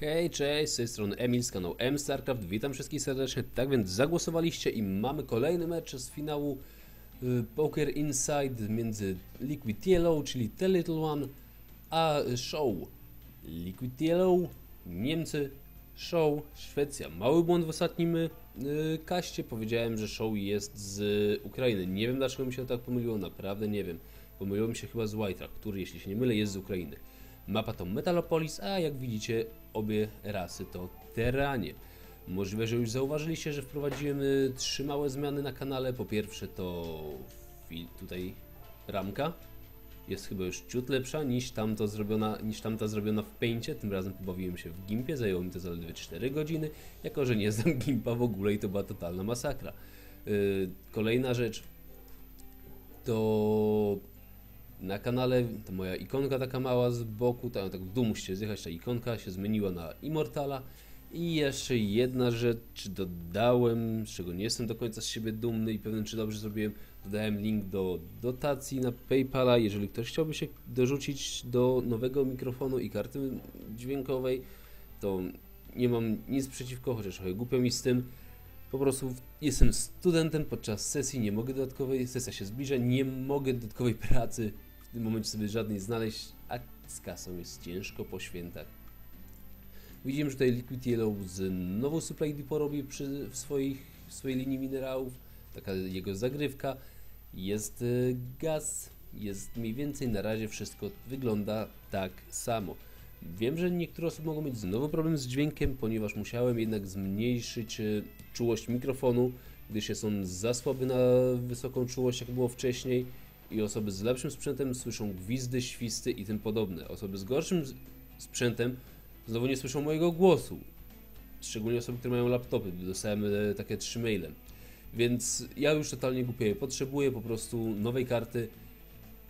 Hej, cześć, z tej strony Emil z kanału M StarCraft, witam wszystkich serdecznie. Tak więc zagłosowaliście i mamy kolejny mecz z finału y, Poker Inside między Liquid Yellow, czyli The Little One, a Show. Liquid Yellow, Niemcy, Show, Szwecja. Mały błąd w ostatnim y, kaście, powiedziałem, że Show jest z Ukrainy. Nie wiem dlaczego mi się tak pomyliło, naprawdę nie wiem. Pomyliło mi się chyba z White który jeśli się nie mylę jest z Ukrainy. Mapa to Metalopolis, a jak widzicie obie rasy to teranie. Możliwe, że już zauważyliście, że wprowadziłem trzy małe zmiany na kanale. Po pierwsze to tutaj ramka jest chyba już ciut lepsza niż tamto zrobiona, niż tamta zrobiona w Paincie. Tym razem pobawiłem się w Gimpie, zajęło mi to zaledwie 4 godziny, jako że nie znam Gimpa w ogóle i to była totalna masakra. Yy, kolejna rzecz to na kanale ta moja ikonka taka mała z boku, tam tak w dół musicie zjechać, ta ikonka się zmieniła na Immortala. I jeszcze jedna rzecz dodałem, z czego nie jestem do końca z siebie dumny i pewien czy dobrze zrobiłem, dodałem link do dotacji na Paypala, jeżeli ktoś chciałby się dorzucić do nowego mikrofonu i karty dźwiękowej, to nie mam nic przeciwko, chociaż trochę głupio mi z tym. Po prostu jestem studentem podczas sesji, nie mogę dodatkowej, sesja się zbliża, nie mogę dodatkowej pracy w tym momencie sobie żadnej znaleźć, a z kasą jest ciężko po świętach. Widzimy, że tutaj Liquid Yellow z nową Supply Depot robi przy, w, swoich, w swojej linii minerałów, taka jego zagrywka, jest y, gaz, jest mniej więcej na razie wszystko wygląda tak samo. Wiem, że niektóre osoby mogą mieć znowu problem z dźwiękiem, ponieważ musiałem jednak zmniejszyć y, czułość mikrofonu, gdyż jest on za słaby na wysoką czułość, jak było wcześniej. I osoby z lepszym sprzętem słyszą gwizdy, świsty i tym podobne. Osoby z gorszym sprzętem znowu nie słyszą mojego głosu. Szczególnie osoby, które mają laptopy. Dostałem e, takie trzy maile. Więc ja już totalnie głupieję. Potrzebuję po prostu nowej karty,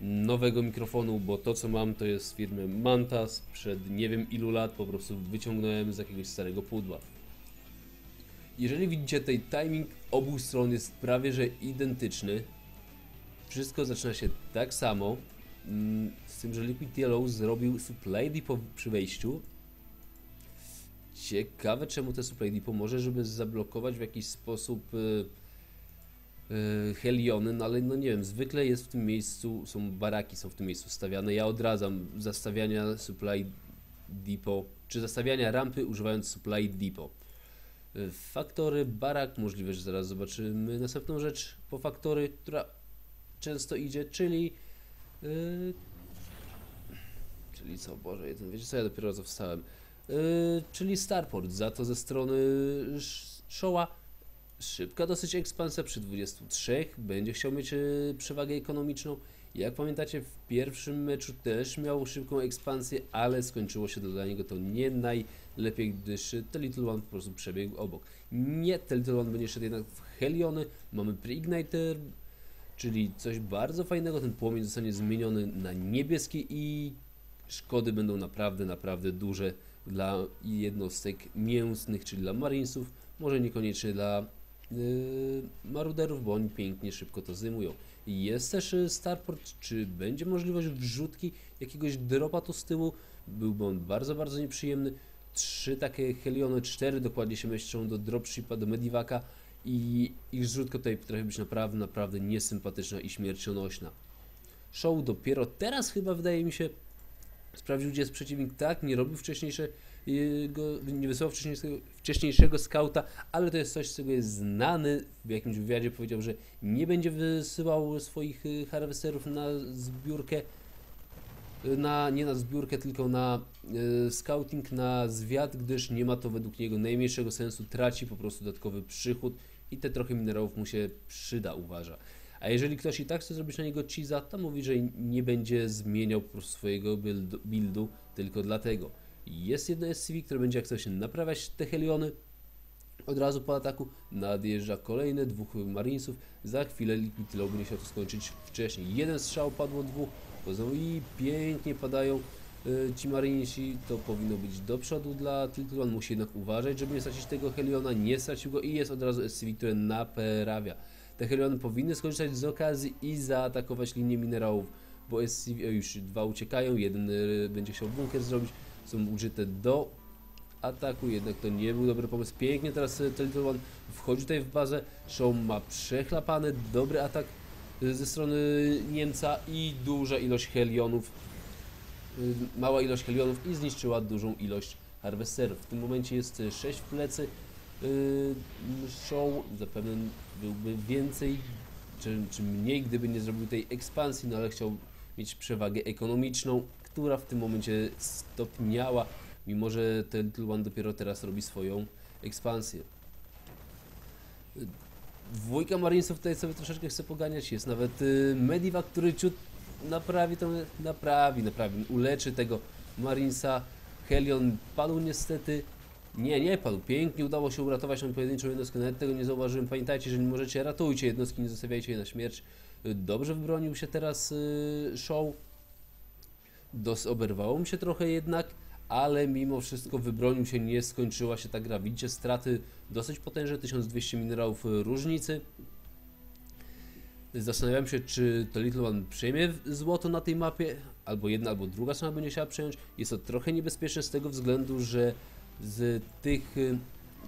nowego mikrofonu, bo to co mam to jest firmy Manta sprzed nie wiem ilu lat. Po prostu wyciągnąłem z jakiegoś starego pudła. Jeżeli widzicie tutaj timing obu stron jest prawie że identyczny. Wszystko zaczyna się tak samo. mm, Z tym, że Liquid Yellow zrobił supply depot przy wejściu. Ciekawe czemu te supply depot może, żeby zablokować w jakiś sposób y, y, Heliony, no ale no nie wiem, zwykle jest w tym miejscu, są baraki są w tym miejscu stawiane. Ja odradzam zastawiania supply depot, czy zastawiania rampy używając supply depot. Faktory, barak, możliwe, że zaraz zobaczymy następną rzecz po faktory, która często idzie, czyli yy, czyli co, Boże, jeden, wiecie co, ja dopiero co wstałem, yy, czyli Starport, za to ze strony Showa. Szybka dosyć ekspansja przy 23, będzie chciał mieć yy, przewagę ekonomiczną, jak pamiętacie w pierwszym meczu też miał szybką ekspansję, ale skończyło się to dla niego to nie najlepiej, gdyż The Little One po prostu przebiegł obok. Nie, The Little One będzie szedł jednak w Heliony, mamy Preigniter, czyli coś bardzo fajnego, ten płomień zostanie zmieniony na niebieski i szkody będą naprawdę, naprawdę duże dla jednostek mięsnych, czyli dla marinesów, może niekoniecznie dla yy, maruderów, bo oni pięknie, szybko to zajmują. Jest też y, Starport, czy będzie możliwość wrzutki jakiegoś dropa tu z tyłu? Byłby on bardzo, bardzo nieprzyjemny. Trzy takie Heliony, cztery dokładnie się mieszczą do dropshipa, do Medivaka i ich zrzutka tutaj potrafi być naprawdę, naprawdę niesympatyczna i śmiercionośna. Show dopiero teraz chyba wydaje mi się sprawdził, gdzie jest przeciwnik. Tak, nie robił wcześniejsze, go, nie wysyłał wcześniejszego, wcześniejszego skauta, ale to jest coś, z jest znany. W jakimś wywiadzie powiedział, że nie będzie wysyłał swoich y, harvesterów na zbiórkę, y, na, nie na zbiórkę, tylko na y, scouting, na zwiat, gdyż nie ma to według niego najmniejszego sensu, traci po prostu dodatkowy przychód i te trochę minerałów mu się przyda, uważa. A jeżeli ktoś i tak chce zrobić na niego cheesa, to mówi, że nie będzie zmieniał po prostu swojego buildu, buildu tylko dlatego. Jest jedno SCV, które będzie jak coś naprawiać te heliony. Od razu po ataku nadjeżdża kolejne dwóch marinesów. Za chwilę Liquid Low będzie chciał to skończyć wcześniej. Jeden strzał padło dwóch, i pięknie padają y, ci marinesi. To powinno być do przodu dla Tilted One. Musi jednak uważać, żeby nie stracić tego heliona. Nie stracił go i jest od razu SCV, które naprawia. Te heliony powinny skorzystać z okazji i zaatakować linię minerałów, bo SCV, o, już dwa uciekają, jeden y, będzie chciał bunkier zrobić, są użyte do ataku, jednak to nie był dobry pomysł. Pięknie teraz e, Little wchodzi tutaj w bazę, Show ma przechlapany, dobry atak e, ze strony Niemca i duża ilość helionów, e, mała ilość helionów i zniszczyła dużą ilość harvesterów. W tym momencie jest 6 w plecy, Show zapewne byłby więcej czy, czy mniej, gdyby nie zrobił tej ekspansji, no ale chciał mieć przewagę ekonomiczną, która w tym momencie stopniała, mimo że ten One dopiero teraz robi swoją ekspansję. Dwójka Marinesów tutaj sobie troszeczkę chce poganiać, jest nawet y, Medivac, który ciut naprawi to, naprawi, naprawi, uleczy tego Marinesa. Helion padł niestety, nie, nie padł. Pięknie udało się uratować tą pojedynczą jednostkę. Nawet tego nie zauważyłem. Pamiętajcie, że nie możecie, ratujcie jednostki, nie zostawiajcie je na śmierć. Dobrze wybronił się teraz yy, show. Dos oberwało mi się trochę jednak, ale mimo wszystko wybronił się, nie skończyła się ta gra. Widzicie straty dosyć potężne, 1200 minerałów różnicy. Zastanawiam się, czy to Little One przejmie złoto na tej mapie, albo jedna, albo druga strona będzie chciała przejąć. Jest to trochę niebezpieczne z tego względu, że z tych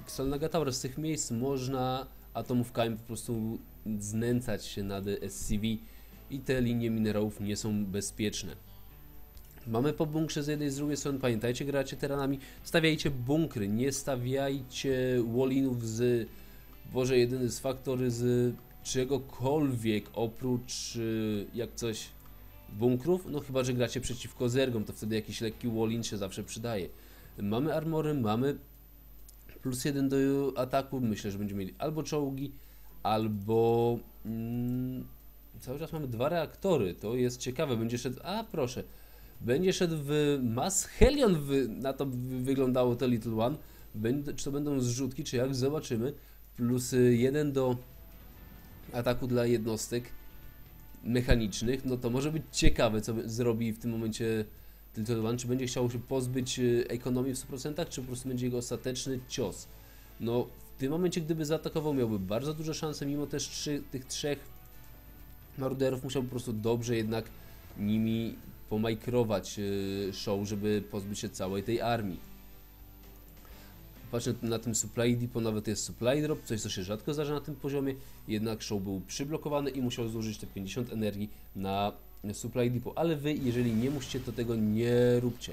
Xalnaga Tower, z tych miejsc można atomówkami po prostu znęcać się nad SCV i te linie minerałów nie są bezpieczne. Mamy po bunkrze z jednej z drugiej strony, pamiętajcie, gracie teranami, stawiajcie bunkry, nie stawiajcie wallinów z, Boże, jedyny z faktory z czegokolwiek oprócz y, jak coś bunkrów, no chyba, że gracie przeciwko zergom, to wtedy jakiś lekki wallin się zawsze przydaje. Mamy armory, mamy plus jeden do ataku. Myślę, że będziemy mieli albo czołgi, albo... Mm, cały czas mamy dwa reaktory. To jest ciekawe. Będzie szedł... A, proszę. Będzie szedł w Mass Helion. W, na to wyglądało to Little One. Czy to będą zrzutki, czy jak? Zobaczymy. Plus jeden do ataku dla jednostek mechanicznych. No to może być ciekawe, co zrobi w tym momencie Tilted czy będzie chciał się pozbyć y, ekonomii w 100%, czy po prostu będzie jego ostateczny cios. No, w tym momencie, gdyby zaatakował, miałby bardzo duże szanse, mimo też trzy, tych trzech maruderów musiał po prostu dobrze jednak nimi pomajkrować y, show, żeby pozbyć się całej tej armii. Patrzę na tym supply depot, nawet jest supply drop, coś co się rzadko zdarza na tym poziomie, jednak show był przyblokowany i musiał zużyć te 50 energii na supply depot, ale wy, jeżeli nie musicie, to tego nie róbcie.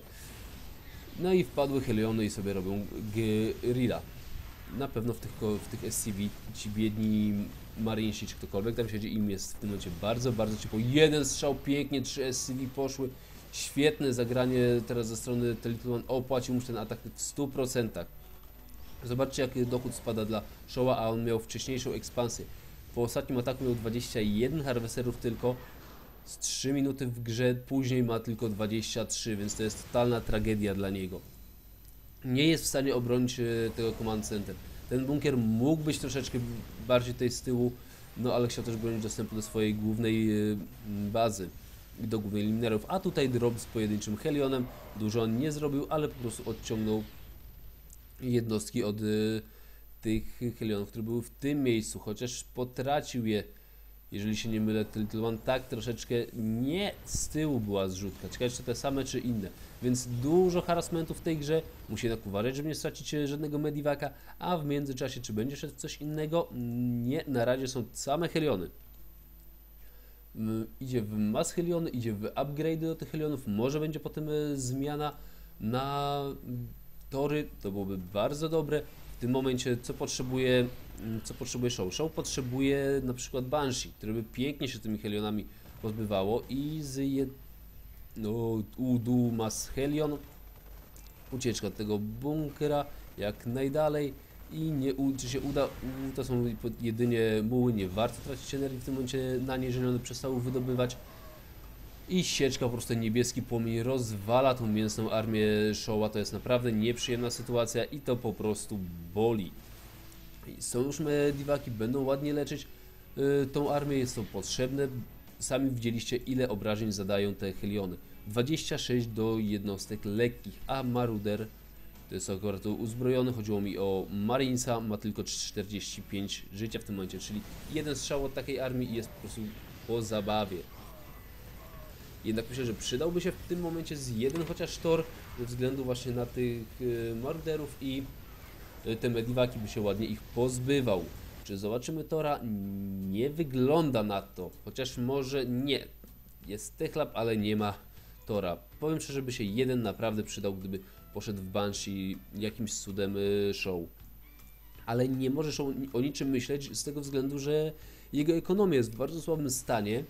No i wpadły Heliony i sobie robią grilla. Na pewno w tych, w tych SCV ci biedni marynsi, czy ktokolwiek tam siedzi, im jest w tym momencie bardzo, bardzo ciepło. Jeden strzał, pięknie, trzy SCV poszły. Świetne zagranie teraz ze strony Telitulman. Opłacił mu ten atak w 100%. Zobaczcie, jaki dochód spada dla Showa, a on miał wcześniejszą ekspansję. Po ostatnim ataku miał 21 harvesterów tylko, z 3 minuty w grze, później ma tylko 23, więc to jest totalna tragedia dla niego. Nie jest w stanie obronić e, tego command center. Ten bunkier mógł być troszeczkę bardziej tutaj z tyłu, no ale chciał też bronić dostępu do swojej głównej e, bazy i do głównej minerów, a tutaj drop z pojedynczym Helionem. Dużo on nie zrobił, ale po prostu odciągnął jednostki od y, tych Helionów, które były w tym miejscu, chociaż potracił je jeżeli się nie mylę, Little One tak troszeczkę nie z tyłu była zrzutka. Ciekawe, czy te same, czy inne. Więc dużo harassmentu w tej grze. Musi jednak uważać, żeby nie stracić żadnego Medivaka, a w międzyczasie, czy będzie szedł coś innego? Nie, na razie są same Heliony. Idzie w Mass Heliony, idzie w upgrade do tych Helionów. Może będzie potem e, zmiana na tory. To byłoby bardzo dobre. W tym momencie, co potrzebuje Mm, co potrzebuje Show. Show potrzebuje na przykład Banshee, które by pięknie się tymi Helionami pozbywało i z jed... no, Udu Mas Helion ucieczka tego bunkera jak najdalej i nie czy się uda, to są jedynie muły, nie warto tracić energii w tym momencie na nie, jeżeli one przestały wydobywać i sieczka, po prostu niebieski płomień rozwala tą mięsną armię Showa, to jest naprawdę nieprzyjemna sytuacja i to po prostu boli. Są już mediwaki, będą ładnie leczyć y, tą armię, jest to potrzebne. Sami widzieliście ile obrażeń zadają te Heliony. 26 do jednostek lekkich, a Maruder to jest akurat uzbrojony, chodziło mi o Marinesa, ma tylko 45 życia w tym momencie, czyli jeden strzał od takiej armii i jest po prostu po zabawie. Jednak myślę, że przydałby się w tym momencie z jeden chociaż tor, ze względu właśnie na tych y, morderów i te mediwaki by się ładnie ich pozbywał. Czy zobaczymy Tora? Nie wygląda na to, chociaż może nie. Jest Techlab, ale nie ma Tora. Powiem szczerze, by się jeden naprawdę przydał, gdyby poszedł w Banshee jakimś cudem y, show. Ale nie możesz o, o niczym myśleć z tego względu, że jego ekonomia jest w bardzo słabym stanie.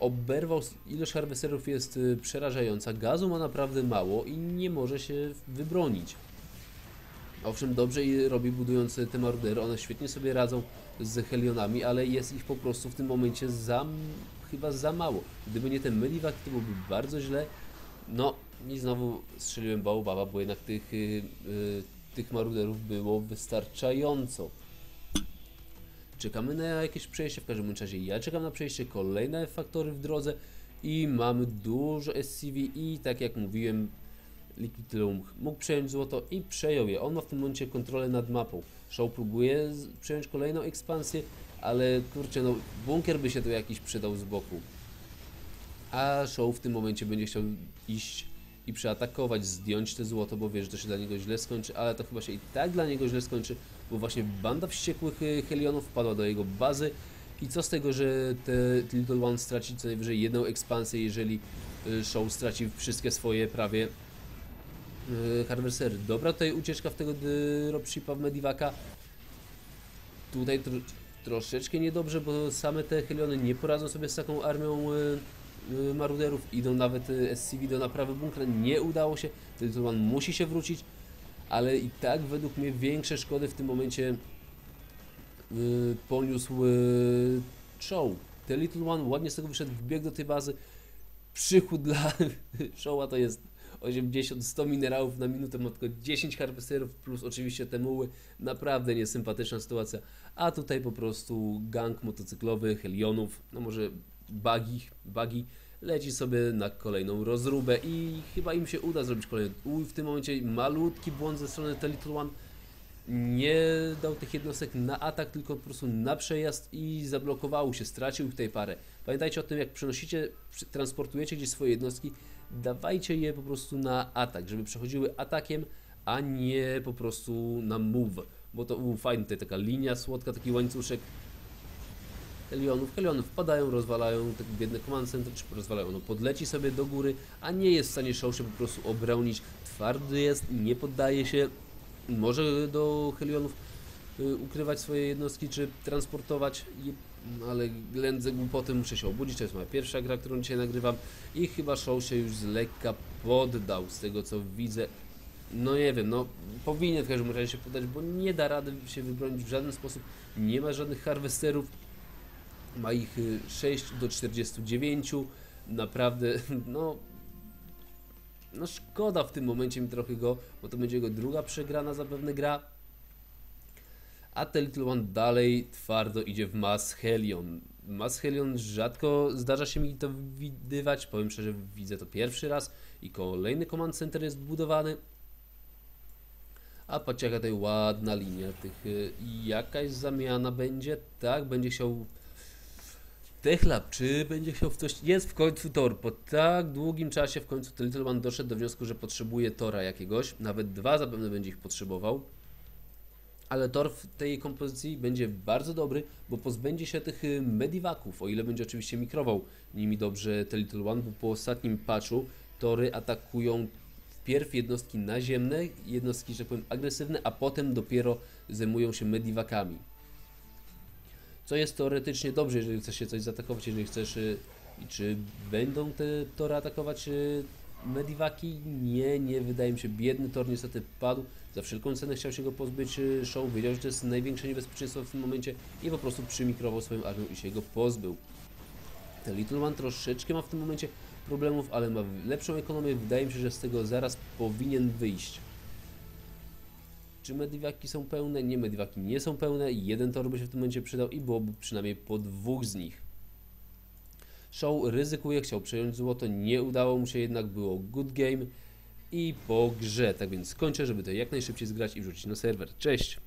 Oberwał, ilość harwesterów jest y, przerażająca, gazu ma naprawdę mało i nie może się wybronić. Owszem, dobrze je robi budując te mordery, one świetnie sobie radzą z Helionami, ale jest ich po prostu w tym momencie za, chyba za mało. Gdyby nie ten Medivac, to byłoby bardzo źle. No i znowu strzeliłem bałbaba, bo jednak tych, y, y, tych maruderów było wystarczająco. Czekamy na jakieś przejście, w każdym razie ja czekam na przejście, kolejne faktory w drodze i mamy dużo SCV i tak jak mówiłem, Liquid Loom mógł przejąć złoto i przejął je. On ma w tym momencie kontrolę nad mapą. Show próbuje przejąć kolejną ekspansję, ale kurczę, no bunkier by się tu jakiś przydał z boku. A Show w tym momencie będzie chciał iść i przeatakować, zdjąć te złoto, bo wie, że to się dla niego źle skończy, ale to chyba się i tak dla niego źle skończy, bo właśnie banda wściekłych y, Helionów wpadła do jego bazy i co z tego, że te Little One straci co najwyżej jedną ekspansję, jeżeli y, Show straci wszystkie swoje prawie Yy, Harvestery. Dobra tutaj ucieczka w tego dropshipa w Medivaka. Tutaj tro, troszeczkę niedobrze, bo same te Heliony nie poradzą sobie z taką armią yy, yy, maruderów. Idą nawet SCV do naprawy bunkra. Nie udało się. One musi się wrócić, ale i tak według mnie większe szkody w tym momencie poniósł Show. Ten Little One ładnie z tego wyszedł, wbiegł do tej bazy. Przychód dla Showa to jest 80-100 minerałów na minutę, ma tylko 10 harwesterów plus oczywiście te muły. Naprawdę niesympatyczna sytuacja. A tutaj po prostu gang motocyklowy Helionów, no może buggy, buggy leci sobie na kolejną rozróbę i chyba im się uda zrobić kolejny. Uj, w tym momencie malutki błąd ze strony The Little One. Nie dał tych jednostek na atak, tylko po prostu na przejazd i zablokowało się, stracił tutaj parę. Pamiętajcie o tym, jak przenosicie, transportujecie gdzieś swoje jednostki, dawajcie je po prostu na atak, żeby przechodziły atakiem, a nie po prostu na move. Bo to był fajny, tutaj taka linia słodka, taki łańcuszek Helionów. Helionów wpadają, rozwalają te biedne command center, czy rozwalają, no podleci sobie do góry, a nie jest w stanie show się po prostu obronić. Twardy jest, nie poddaje się, może do Helionów y, ukrywać swoje jednostki, czy transportować, je- ale ględzę głupoty, muszę się obudzić, to jest moja pierwsza gra, którą dzisiaj nagrywam. I chyba show się już z lekka poddał, z tego co widzę. No nie wiem, no powinien w każdym razie się poddać, bo nie da rady się wybronić w żaden sposób, nie ma żadnych harwesterów, ma ich y, 6 do 49, naprawdę, no no szkoda w tym momencie mi trochę go, bo to będzie jego druga przegrana zapewne gra. A ten Little One dalej twardo idzie w Mass Helion. Mass Helion rzadko zdarza się mi to widywać, powiem szczerze, widzę to pierwszy raz i kolejny command center jest budowany. A patrzcie jaka tutaj ładna linia tych, y, jakaś zamiana będzie, tak, będzie chciał Techlab, czy będzie chciał w coś. Jest w końcu tor. Po tak długim czasie w końcu Little One doszedł do wniosku, że potrzebuje tora jakiegoś. Nawet dwa zapewne będzie ich potrzebował. Ale tor w tej kompozycji będzie bardzo dobry, bo pozbędzie się tych y, mediwaków, o ile będzie oczywiście mikrował. Nimi dobrze te Little One, bo po ostatnim patchu tory atakują wpierw jednostki naziemne, jednostki, że powiem, agresywne, a potem dopiero zajmują się mediwakami. Co jest teoretycznie dobrze, jeżeli chcesz się coś zaatakować, jeżeli chcesz y, czy będą te tory atakować y, mediwaki? Nie, nie, wydaje mi się, biedny tor niestety padł, za wszelką cenę chciał się go pozbyć y, show, wiedział, że to jest największe niebezpieczeństwo w tym momencie i po prostu przymikrował swoją armią i się go pozbył. Little One troszeczkę ma w tym momencie problemów, ale ma lepszą ekonomię, wydaje mi się, że z tego zaraz powinien wyjść. Czy mediwaki są pełne? Nie, mediwaki nie są pełne. Jeden tor by się w tym momencie przydał i byłoby przynajmniej po dwóch z nich. Show ryzykuje, chciał przejąć złoto, nie udało mu się jednak, było good game i po grze. Tak więc kończę, żeby to jak najszybciej zgrać i wrzucić na serwer. Cześć!